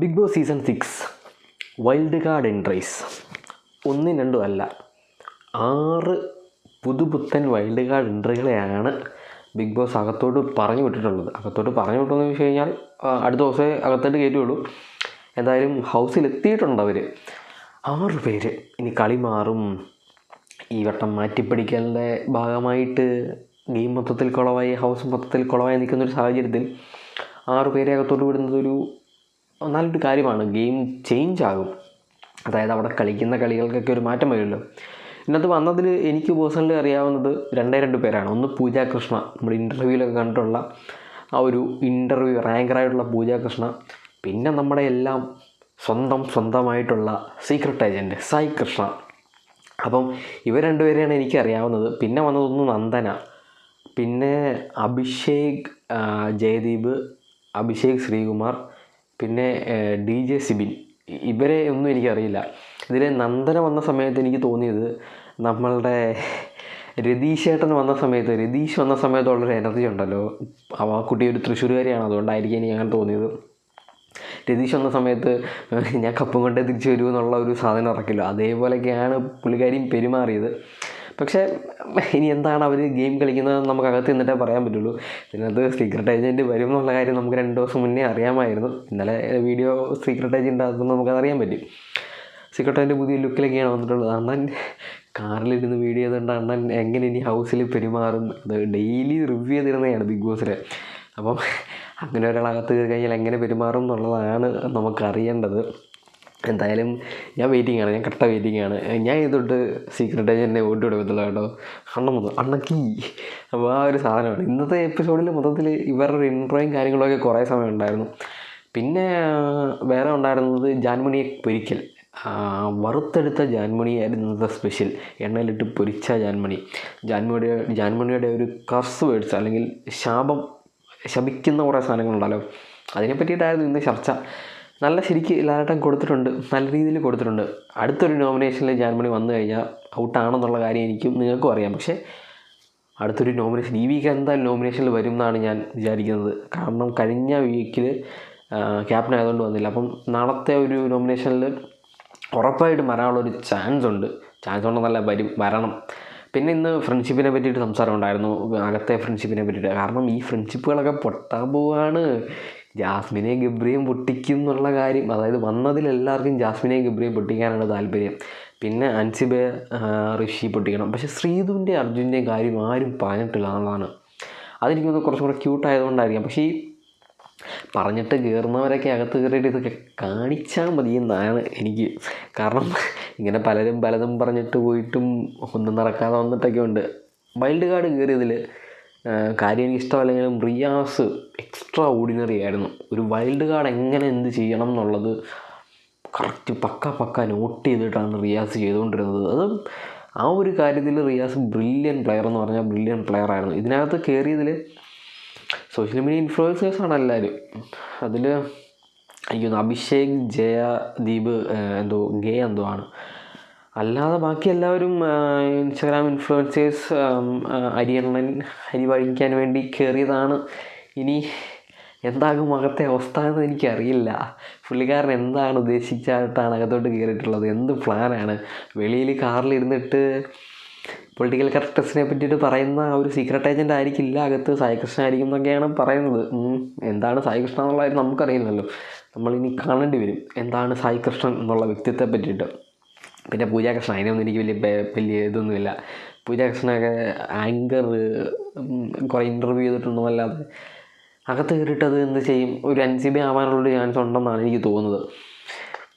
Bigg Boss season six wild card entries ഒന്നും രണ്ടും അല്ല. ആറ് പുതുപുത്തൻ വൈൽഡ് കാർഡ് എൻട്രികളെയാണ് ബിഗ് ബോസ് അകത്തോട്ട് പറഞ്ഞു വിട്ടിട്ടുള്ളത്. അകത്തോട്ട് പറഞ്ഞു വിട്ടെന്ന് വെച്ച് കഴിഞ്ഞാൽ അടുത്ത ദിവസമേ അകത്തോട്ട് കയറ്റുള്ളൂ എന്തായാലും ഹൗസിൽ എത്തിയിട്ടുണ്ട് അവർ ആറ് പേര്. ഇനി കളി മാറും. ഈ വട്ടം മാറ്റിപ്പിടിക്കലിന്റെ ഭാഗമായിട്ട് ഗെയിം മൊത്തത്തിൽ കുളവായി ഹൗസ് മൊത്തത്തിൽ കുളവായി നിൽക്കുന്നൊരു സാഹചര്യത്തിൽ ആറ് പേരെ അകത്തോട്ട് വിടുന്നത് ഒരു നല്ലൊരു കാര്യമാണ്. ഗെയിം ചേഞ്ച് ആകും. അതായത് അവിടെ കളിക്കുന്ന കളികൾക്കൊക്കെ ഒരു മാറ്റം വരുമല്ലോ. ഇതിനകത്ത് വന്നതിൽ എനിക്ക് പേഴ്സണലി അറിയാവുന്നത് രണ്ടേ രണ്ട് പേരാണ്. ഒന്ന് പൂജ കൃഷ്ണ. നമ്മുടെ ഇന്റർവ്യൂവിലൊക്കെ കണ്ടിട്ടുള്ള ആ ഒരു ഇന്റർവ്യൂ റാങ്കറായിട്ടുള്ള പൂജ കൃഷ്ണ. പിന്നെ നമ്മുടെ എല്ലാം സ്വന്തം സ്വന്തമായിട്ടുള്ള സീക്രട്ട് ഏജന്റ് സായി കൃഷ്ണ. അപ്പം ഇവർ രണ്ടുപേരെയാണ് എനിക്കറിയാവുന്നത് പിന്നെ വന്നതൊന്ന് നന്ദന. പിന്നെ അഭിഷേക് ജയദീപ് അഭിഷേക് ശ്രീകുമാർ പിന്നെ ഡി ജെ സിബിൻ. ഇവരെ ഒന്നും എനിക്കറിയില്ല. ഇതിൽ നന്ദന വന്ന സമയത്ത് എനിക്ക് തോന്നിയത് നമ്മളുടെ രതീഷേട്ടൻ വന്ന സമയത്ത് രതീഷ് വന്ന സമയത്തുള്ളൊരു എനർജി ഉണ്ടല്ലോ. ആ കുട്ടി ഒരു തൃശ്ശൂർകാരിയാണ് അതുകൊണ്ടായിരിക്കും എനിക്ക് അങ്ങനെ തോന്നിയത്. രതീഷ് വന്ന സമയത്ത് ഞാൻ കപ്പും കൊണ്ടേ തിരിച്ചു വരുമെന്നുള്ള ഒരു സാധനം ഇറക്കില്ല അതേപോലെയൊക്കെയാണ് പുള്ളിക്കാരിയും പെരുമാറിയത്. പക്ഷേ ഇനി എന്താണ് അവർ ഗെയിം കളിക്കുന്നത് നമുക്ക് അകത്ത് നിന്നിട്ടേ പറയാൻ പറ്റുള്ളൂ. ഇതിനകത്ത് സീക്രട്ട് ഏജന്റ് വരും എന്നുള്ള കാര്യം നമുക്ക് രണ്ട് ദിവസം മുന്നേ അറിയാമായിരുന്നു. ഇന്നലെ വീഡിയോ സീക്രട്ട് ഏജന്റ് ആകുമ്പോൾ നമുക്കത് അറിയാൻ പറ്റും. സീക്രട്ട് ഏജന്റ് പുതിയ ലുക്കിലൊക്കെയാണ് വന്നിട്ടുള്ളത്. അണ്ണൻ കാറിലിരുന്ന് വീഡിയോ ചെയ്തുകൊണ്ട് അണ്ണൻ എങ്ങനെ ഇനി ഹൗസിൽ പെരുമാറും? അത് ഡെയിലി റിവ്യൂ ചെയ്തിരുന്നതാണ് ബിഗ് ബോസിൽ അപ്പം അങ്ങനെ ഒരാളകത്ത് കയറി കഴിഞ്ഞാൽ എങ്ങനെ പെരുമാറും എന്നുള്ളതാണ് നമുക്ക് അറിയേണ്ടത്. എന്തായാലും ഞാൻ വെയിറ്റിംഗ് ആണ് ഞാൻ കട്ട വെയിറ്റിംഗ് ആണ്. ഞാൻ ഇതുകൊണ്ട് സീക്രട്ട് ഏജന്റിനെ വോട്ട് കൊടുക്കത്തുള്ളൂ കേട്ടോ. അണ്ണൻ വന്നു അണ്ണക്കി അപ്പോൾ ആ ഒരു സാധനമാണ്. ഇന്നത്തെ എപ്പിസോഡിൽ മൊത്തത്തിൽ ഇവരുടെ ഇൻട്രോയും കാര്യങ്ങളൊക്കെ കുറേ സമയം ഉണ്ടായിരുന്നു. പിന്നെ വേറെ ഉണ്ടായിരുന്നത് ജാൻമണിയെ പൊരിക്കൽ. വറുത്തെടുത്ത ജാൻമണിയായിരുന്നു ഇന്നത്തെ സ്പെഷ്യൽ എണ്ണയിലിട്ട് പൊരിച്ച ജാൻമണി. ജാൻമണിയുടെ ജാൻമണിയുടെ ഒരു കർസ് മേടിച്ച അല്ലെങ്കിൽ ശാപം ശപിക്കുന്ന കുറേ സാധനങ്ങളുണ്ടല്ലോ. അതിനെ പറ്റിയിട്ടായിരുന്നു ഇന്ന് ചർച്ച. നല്ല ശരിക്ക് ലാലട്ടൻ കൊടുത്തിട്ടുണ്ട്. നല്ല രീതിയിൽ കൊടുത്തിട്ടുണ്ട്. അടുത്തൊരു നോമിനേഷനിൽ ജാൻമണി വന്നു കഴിഞ്ഞാൽ ഔട്ടാണെന്നുള്ള കാര്യം എനിക്കും നിങ്ങൾക്കും അറിയാം. പക്ഷേ അടുത്തൊരു നോമിനേഷൻ ഈ വീക്ക് എന്തായാലും നോമിനേഷനിൽ വരും എന്നാണ് ഞാൻ വിചാരിക്കുന്നത്. കാരണം കഴിഞ്ഞ വീക്കിൽ ക്യാപ്റ്റൻ ആയതുകൊണ്ട് വന്നില്ല. അപ്പം നാളത്തെ ഒരു നോമിനേഷനിൽ ഉറപ്പായിട്ടും വരാനുള്ളൊരു ചാൻസ് ഉണ്ട്. ചാൻസ് ഉണ്ടെന്നല്ല വരും വരണം. പിന്നെ ഇന്ന് ഫ്രണ്ട്ഷിപ്പിനെ പറ്റിയിട്ട് സംസാരം ഉണ്ടായിരുന്നു. അകത്തെ ഫ്രണ്ട്ഷിപ്പിനെ പറ്റിയിട്ട്. കാരണം ഈ ഫ്രണ്ട്ഷിപ്പുകളൊക്കെ പൊട്ടാൻ പോവാണ്. ജാസ്മിനെയും ഗബ്രിയും പൊട്ടിക്കും എന്നുള്ള കാര്യം അതായത് വന്നതിൽ എല്ലാവർക്കും ജാസ്മിനെയും ഗബ്രിയും പൊട്ടിക്കാനാണ് താല്പര്യം. പിന്നെ അൻസിബെ ഋഷി പൊട്ടിക്കണം. പക്ഷേ ശ്രീധുവിന്റെ അർജുന്റെയും കാര്യം ആരും പറഞ്ഞിട്ടില്ല എന്നുള്ളതാണ് അതെനിക്ക് തോന്നുന്നു കുറച്ചും കൂടെ ക്യൂട്ടായതുകൊണ്ടായിരിക്കാം പക്ഷേ ഈ പറഞ്ഞിട്ട് കയറുന്നവരൊക്കെ അകത്ത് കയറിയിട്ട് ഇതൊക്കെ കാണിച്ചാൽ മതി എന്നാണ് എനിക്ക്. കാരണം ഇങ്ങനെ പലരും പലതും പറഞ്ഞിട്ട് പോയിട്ടും ഒന്നും നടക്കാതെ വന്നിട്ടൊക്കെ ഉണ്ട്. വൈൽഡ് കാർഡ് കയറിയതിൽ കാര്യം എനിക്ക് ഇഷ്ടമല്ലെങ്കിലും റിയാസ് എക്സ്ട്രാ ഓർഡിനറി ആയിരുന്നു. ഒരു വൈൽഡ് കാർഡ് എങ്ങനെ എന്ത് ചെയ്യണം എന്നുള്ളത് കറക്റ്റ് പക്ക പക്ക നോട്ട് ചെയ്തിട്ടാണ് റിയാസ് ചെയ്തുകൊണ്ടിരുന്നത്. അത് ആ ഒരു കാര്യത്തിൽ റിയാസ് ബ്രില്യൻ പ്ലെയർ എന്ന് പറഞ്ഞാൽ ബ്രില്യൻ പ്ലെയർ ആയിരുന്നു. ഇതിനകത്ത് കയറിയതിൽ സോഷ്യൽ മീഡിയ ഇൻഫ്ലുവൻസേഴ്സാണ് എല്ലാവരും അതിൽ തോന്നുന്നു അഭിഷേക് ജയ ദീപ് എന്തോ ഗേ എന്തോ ആണ്. അല്ലാതെ ബാക്കി എല്ലാവരും ഇൻസ്റ്റാഗ്രാം ഇൻഫ്ലുവൻസേഴ്സ് അരിയണ്ണൻ അരി വഴിക്കാൻ വേണ്ടി കയറിയതാണ് ഇനി എന്താകും അകത്തെ അവസ്ഥ എന്ന് എനിക്കറിയില്ല. പുള്ളിക്കാരൻ എന്താണ് ഉദ്ദേശിച്ചിട്ടാണ് അകത്തോട്ട് കയറിയിട്ടുള്ളത് എന്ത് പ്ലാനാണ് വെളിയിൽ കാറിലിരുന്നിട്ട് പൊളിറ്റിക്കൽ കറക്റ്റസിനെ പറ്റിയിട്ട് പറയുന്ന ഒരു സീക്രട്ട് ഏജന്റ് ആയിരിക്കില്ല അകത്ത്. സായികൃഷ്ണൻ ആയിരിക്കും എന്നൊക്കെയാണ് പറയുന്നത്. എന്താണ് സായികൃഷ്ണ എന്നുള്ള കാര്യം നമുക്കറിയില്ലല്ലോ. നമ്മളിനി കാണേണ്ടി വരും. എന്താണ് സായികൃഷ്ണൻ എന്നുള്ള വ്യക്തിത്വത്തെ പറ്റിയിട്ട്. പിന്നെ പൂജാകൃഷ്ണൻ അതിനൊന്നും എനിക്ക് വലിയ ബേ- വലിയ ഇതൊന്നുമില്ല. പൂജാകൃഷ്ണനൊക്കെ ആങ്കർ കുറേ ഇന്റർവ്യൂ ചെയ്തിട്ടുണ്ടെന്നല്ലാതെ അകത്ത് കയറിയിട്ടത് എന്ത് ചെയ്യും? ഒരു അൻസിബ ആവാനുള്ളൊരു ചാൻസ് ഉണ്ടെന്നാണ് എനിക്ക് തോന്നുന്നത്.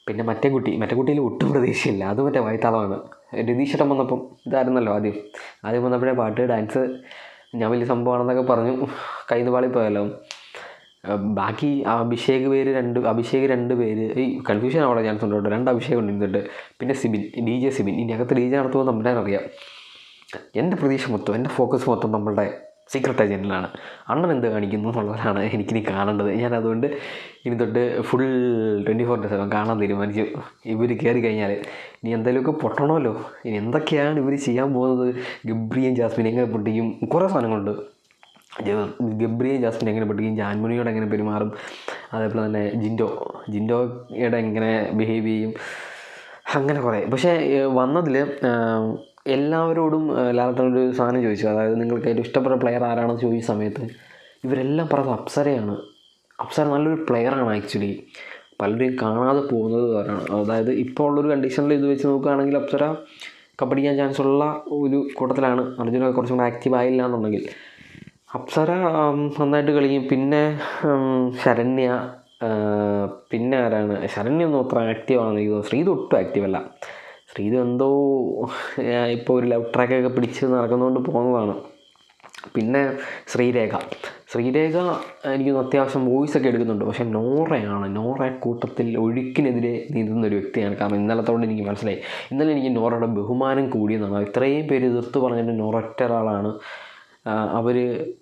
പിന്നെ മറ്റേ കുട്ടി മറ്റേ കുട്ടിയിൽ ഒട്ടും പ്രതീക്ഷയില്ല. അത് മറ്റേ വൈത്താളമാണ്. രതീഷേട്ടൻ വന്നപ്പം ഇതായിരുന്നല്ലോ ആദ്യം. ആദ്യം വന്നപ്പോഴേ പാട്ട് ഡാൻസ് ഞാൻ വലിയ സംഭവമാണെന്നൊക്കെ പറഞ്ഞു. കൈന്ന് പാളിപ്പോയല്ലോ ബാക്കി അഭിഷേക് പേര് രണ്ട് അഭിഷേക് രണ്ട് പേര്. ഈ കൺഫ്യൂഷൻ ആവാൻ ചാൻസ് ഉണ്ട് രണ്ട് അഭിഷേക് ഉണ്ട് പിന്നെ സിബിൻ ഡി ജെ സിബിൻ. ഇനി അകത്ത് ഡി ജെ നടത്തുമ്പോൾ നമ്മുടെ അറിയാം. എന്റെ പ്രതീക്ഷ മൊത്തം എന്റെ ഫോക്കസ് മൊത്തം നമ്മളുടെ സീക്രട്ട് ഏജന്റിലാണ് അണ്ണൻ എന്ത് കാണിക്കുന്നു എന്നുള്ളതാണ് എനിക്കിനി കാണേണ്ടത്. ഞാൻ അതുകൊണ്ട് ഇനി തൊട്ട് ഫുൾ ട്വന്റി ഫോർ സെവൻ കാണാൻ തീരുമാനിച്ചു. ഇവർ കയറി കഴിഞ്ഞാൽ ഇനി എന്തെങ്കിലുമൊക്കെ പൊട്ടണമല്ലോ. ഇനി എന്തൊക്കെയാണ് ഇവർ ചെയ്യാൻ പോകുന്നത്? ഗബ്രിയും ജാസ്മിനെയും പൊട്ടിക്കും. കുറേ സാധനങ്ങളുണ്ട്. ഗബ്രിയെ ജാസ്മിൻ എങ്ങനെ പഠിക്കും ജാൻമുനിയോട് എങ്ങനെ പെരുമാറും? അതേപോലെ തന്നെ ജിൻഡോ. ജിൻഡോയുടെ എങ്ങനെ ബിഹേവ് ചെയ്യും? അങ്ങനെ കുറേ. പക്ഷേ വന്നതിൽ എല്ലാവരോടും ലാലട്ടൻ ഒരു സാധനം ചോദിച്ചു. അതായത് നിങ്ങൾക്ക് ഏറ്റവും ഇഷ്ടപ്പെട്ട പ്ലെയർ ആരാണെന്ന് ചോദിച്ച സമയത്ത് ഇവരെല്ലാം പറഞ്ഞത് അപ്സരയാണ്. അപ്സര നല്ലൊരു പ്ലെയറാണ് ആക്ച്വലി പലരും കാണാതെ പോകുന്നത് അവരാണ് അതായത് ഇപ്പോൾ ഉള്ളൊരു കണ്ടീഷനിൽ ഇത് വെച്ച് നോക്കുകയാണെങ്കിൽ അപ്സര കപ്പടിക്കാൻ ചാൻസ് ഉള്ള ഒരു കൂട്ടത്തിലാണ്. അർജുന കുറച്ചും കൂടെ ആക്റ്റീവ് ആയില്ല എന്നുണ്ടെങ്കിൽ. അപ്സര നന്നായിട്ട് കളിക്കും. പിന്നെ ശരണ്യ പിന്നെ ആരാണ്? ശരണ്യ ഒന്നും അത്ര ആക്റ്റീവ് ആണെന്ന് എനിക്ക് തോന്നുന്നു. ശ്രീത് ഒട്ടും ആക്റ്റീവ് അല്ല. ശ്രീത് എന്തോ ഇപ്പോൾ ഒരു ലവ് ട്രാക്കൊക്കെ പിടിച്ച് നടക്കുന്നതുകൊണ്ട് പോകുന്നതാണ്. പിന്നെ ശ്രീരേഖ. ശ്രീരേഖ എനിക്ക് അത്യാവശ്യം വോയിസ് ഒക്കെ എടുക്കുന്നുണ്ട്. പക്ഷേ നോറയാണ്. നോറ കൂട്ടത്തിൽ ഒഴുക്കിനെതിരെ നീന്തുന്ന ഒരു വ്യക്തിയാണ്. കാരണം ഇന്നലത്തോടെ എനിക്ക് മനസ്സിലായി. ഇന്നലെ എനിക്ക് നോറയുടെ ബഹുമാനം കൂടിയെന്നാണ് ഇത്രയും പേര് എതിർത്ത് പറഞ്ഞിട്ട് നോറ ഒറ്റ ഒരാളാണ്. അവർ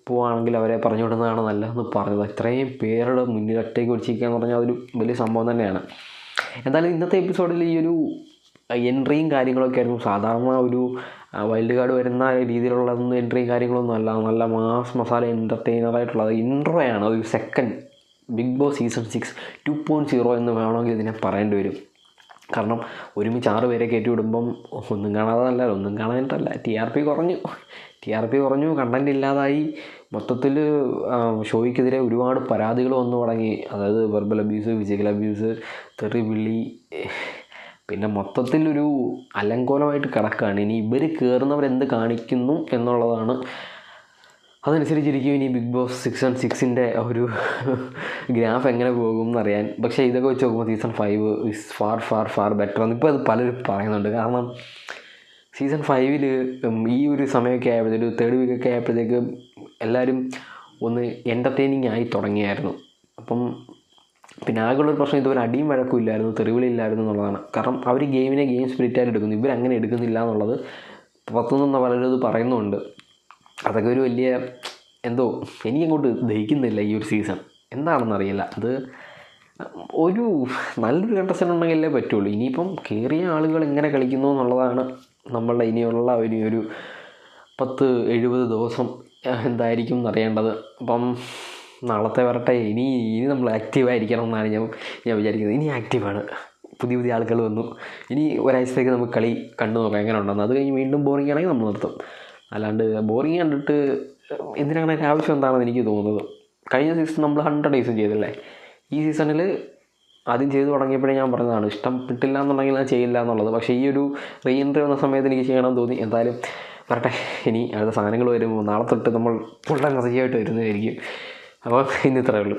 പോവുകയാണെങ്കിൽ അവരെ പറഞ്ഞു വിടുന്നതാണ് നല്ലതെന്ന് പറഞ്ഞത്. ഇത്രയും പേരുടെ മുന്നിൽ ഒറ്റയ്ക്ക് പിടിച്ചിരിക്കുക എന്ന് പറഞ്ഞാൽ അതൊരു വലിയ സംഭവം തന്നെയാണ്. എന്തായാലും ഇന്നത്തെ എപ്പിസോഡിൽ ഈ ഒരു എൻട്രിയും കാര്യങ്ങളൊക്കെ ആയിരുന്നു. സാധാരണ ഒരു വൈൽഡ് കാർഡ് വരുന്ന രീതിയിലുള്ളതൊന്നും എൻട്രിയും കാര്യങ്ങളൊന്നും അല്ല. നല്ല മാസ് മസാല എന്റർടൈനറായിട്ടുള്ളത് ഇൻട്രോയാണ്. ഒരു second Bigg Boss season six two point zero എന്ന് വേണമെങ്കിൽ ഇതിനെ പറയേണ്ടി വരും. കാരണം ഒരുമിച്ച് ആറ് പേരെ കയറ്റി വിടുമ്പം ഒന്നും കാണാതല്ല ഒന്നും കാണാനായിട്ടല്ല ടി ആർ പി കുറഞ്ഞു. ടി ആർ പി കുറഞ്ഞു. കണ്ടന്റ് ഇല്ലാതായി. മൊത്തത്തിൽ ഷോയ്ക്കെതിരെ ഒരുപാട് പരാതികൾ വന്നു തുടങ്ങി. അതായത് വെർബൽ അബ്യൂസ് ഫിസിക്കൽ അബ്യൂസ് തെറി വിളി. പിന്നെ മൊത്തത്തിലൊരു അലങ്കോലമായിട്ട് കിടക്കുകയാണ് ഇനി ഇവർ കയറുന്നവരെന്ത് കാണിക്കുന്നു എന്നുള്ളതാണ് അതനുസരിച്ചിരിക്കും ഇനി ബിഗ് ബോസ് സിക്സ് ആൻഡ് സിക്സിന്റെ ഒരു ഗ്രാഫ് എങ്ങനെ പോകും എന്നറിയാൻ പക്ഷേ ഇതൊക്കെ വെച്ച് നോക്കുമ്പോൾ season five is far far far better എന്ന് ഇപ്പോൾ അത് പലരും പറയുന്നുണ്ട്. കാരണം സീസൺ ഫൈവിൽ ഈ ഒരു സമയമൊക്കെ ആയപ്പോഴത്തേക്ക് തേർഡ് വീക്കൊക്കെ ആയപ്പോഴത്തേക്ക് എല്ലാവരും ഒന്ന് എന്റർടൈനിങ് ആയി തുടങ്ങിയായിരുന്നു. അപ്പം പിന്നെ ആകെയുള്ളൊരു പ്രശ്നം ഇതുപോലെ അടിയും വഴക്കും ഇല്ലായിരുന്നു തെറിവിളില്ലായിരുന്നു എന്നുള്ളതാണ്. കാരണം അവർ ഗെയിമിനെ ഗെയിം സ്പിരിറ്റായിട്ട് എടുക്കുന്നു. ഇവരങ്ങനെ എടുക്കുന്നില്ല എന്നുള്ളത് പുറത്തുനിന്ന് പലരും ഇത് പറയുന്നുണ്ട്. അതൊക്കെ ഒരു വലിയ എന്തോ എനിക്കങ്ങോട്ട് ദഹിക്കുന്നില്ല ഈ ഒരു സീസൺ എന്താണെന്നറിയില്ല അത് ഒരു നല്ലൊരു കണ്ടസ്റ്റന്റ് ഉണ്ടെങ്കിലേ പറ്റുള്ളൂ. ഇനിയിപ്പം കയറിയ ആളുകൾ എങ്ങനെ കളിക്കുന്നു എന്നുള്ളതാണ് നമ്മളുടെ ഇനിയുള്ള ഒരു ഒരു പത്ത് എഴുപത് ദിവസം എന്തായിരിക്കും എന്നറിയേണ്ടത്. അപ്പം നാളത്തെ വരട്ടെ. ഇനി ഇനി നമ്മൾ ആക്റ്റീവായിരിക്കണം എന്നാണ് ഞാൻ ഞാൻ വിചാരിക്കുന്നത്. ഇനി ആക്റ്റീവാണ് പുതിയ പുതിയ ആളുകൾ വന്നു. ഇനി ഒരാഴ്ചത്തേക്ക് നമുക്ക് കളി കണ്ടു നോക്കാം എങ്ങനെ ഉണ്ടെന്ന് അത് കഴിഞ്ഞ് വീണ്ടും ബോറിംഗ് ആണെങ്കിൽ നമ്മൾ നിർത്തും. അല്ലാണ്ട് ബോറിങ് കണ്ടിട്ട് എന്തിനാണ് അതിന്റെ ആവശ്യം എന്താണെന്ന് എനിക്ക് തോന്നുന്നത്. കഴിഞ്ഞ സീസൺ നമ്മൾ ഹൺഡ്രഡ് ഡേയ്സും ചെയ്തില്ലേ? ഈ സീസണിൽ ആദ്യം ചെയ്തു തുടങ്ങിയപ്പോഴേ ഞാൻ പറഞ്ഞതാണ് ഇഷ്ടപ്പെട്ടില്ല എന്നുണ്ടെങ്കിൽ ഞാൻ ചെയ്യില്ല എന്നുള്ളത്. പക്ഷേ ഈ ഒരു റീ എൻട്രി വന്ന സമയത്ത് എനിക്ക് ചെയ്യണമെന്ന് തോന്നി. എന്തായാലും വരട്ടെ ഇനി അടുത്ത സാധനങ്ങൾ വരുമ്പോൾ നാളെ തൊട്ട് നമ്മൾ ഫുൾ ടൈം എനർജിയായിട്ട് വരുന്നതായിരിക്കും. അപ്പോൾ ഇന്ന് ഇത്രയേ ഉള്ളൂ.